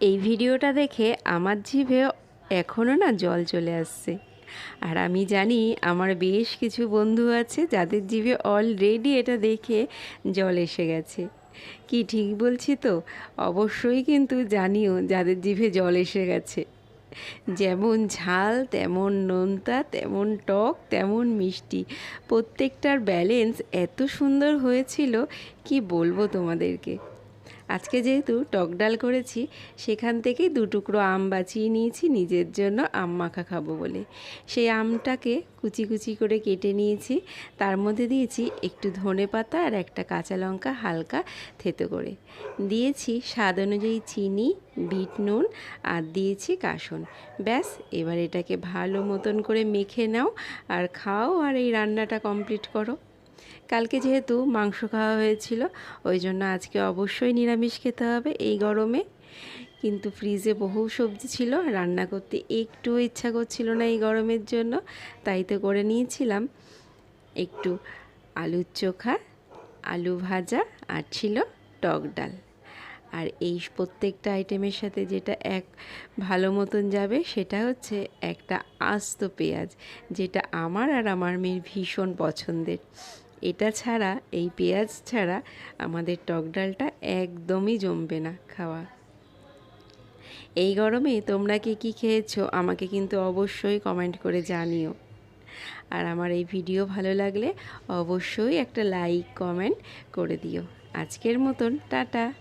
এই ভিডিওটা দেখে আমার জিভে এখনও না জল চলে আসছে। আর আমি জানি আমার বেশ কিছু বন্ধু আছে যাদের জিভে অলরেডি এটা দেখে জল এসে গেছে। কি ঠিক বলছি তো? অবশ্যই কিন্তু জানিও যাদের জিভে জল এসে গেছে। যেমন ঝাল, তেমন নোনতা, তেমন টক, তেমন মিষ্টি। প্রত্যেকটার ব্যালেন্স এত সুন্দর হয়েছিল, কি বলব তোমাদেরকে? আজকে যেহেতু টক ডাল করেছি, সেখান থেকেই দু টুকরো আম বাঁচিয়ে নিয়েছি, নিজের জন্য আম মাখা খাব বলে। সেই আমটাকে কুচি কুচি করে কেটে নিয়েছি, তার মধ্যে দিয়েছি একটু ধনে পাতা আর একটা কাঁচা লঙ্কা হালকা থেতো করে। দিয়েছি স্বাদ অনুযায়ী চিনি, বিট নুন আর দিয়েছি কাসন। ব্যাস, এবার এটাকে ভালো মতন করে মেখে নাও আর খাও আর এই রান্নাটা কমপ্লিট করো। কালকে যেহেতু মাংস খাওয়া হয়েছিল, ওই জন্য আজকে অবশ্যই নিরামিষ খেতে হবে এই গরমে। কিন্তু ফ্রিজে বহু সবজি ছিল, রান্না করতে একটুও ইচ্ছা করছিল না এই গরমের জন্য, তাই তো করে নিয়েছিলাম। একটু আলুর চোখা, আলু ভাজা আর ছিল টক ডাল। আর এই প্রত্যেকটা আইটেমের সাথে যেটা এক ভালো মতন যাবে, সেটা হচ্ছে একটা আস্ত পেঁয়াজ, যেটা আমার আর আমার মেয়ের ভীষণ পছন্দের। এটা ছাড়া, এই পেঁয়াজ ছাড়া আমাদের টক ডালটা একদমই জমবে না খাওয়া। এই গরমে তোমরা কি কি খেয়েছো আমাকে কিন্তু অবশ্যই কমেন্ট করে জানিও। আর আমার এই ভিডিও ভালো লাগলে অবশ্যই একটা লাইক কমেন্ট করে দিও। আজকের মতন, টাটা।